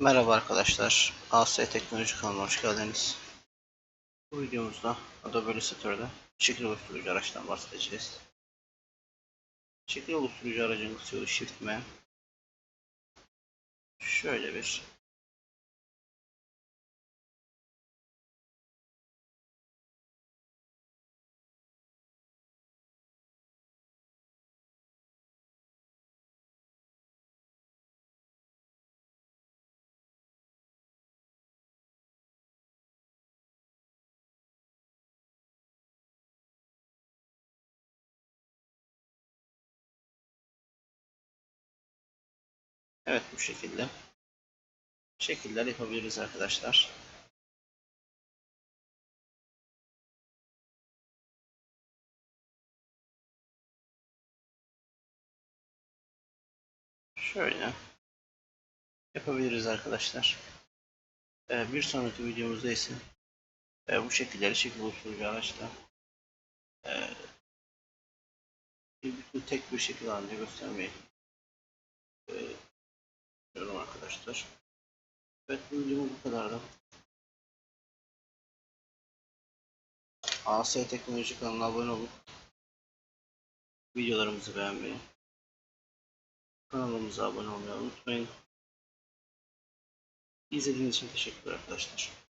Merhaba arkadaşlar. AS Teknoloji kanalına hoş geldiniz. Bu videomuzda Adobe Illustrator'da şekil oluşturucu araçtan bahsedeceğiz. Şekil oluşturucu aracın kısa yolu Shift M. Şöyle bir evet bu şekilde şekiller yapabiliriz arkadaşlar. Şöyle yapabiliriz arkadaşlar. Ee, bir sonraki videomuzda ise e, bu şekilleri şekil oluşturucu araçla e, bütün tek bir şekil halinde göstermeyi arkadaşlar. Evet bu videomuz bu kadardı. AS Teknoloji kanalına abone olup videolarımızı beğenmeyi, kanalımıza abone olmayı unutmayın. İzlediğiniz için teşekkürler arkadaşlar.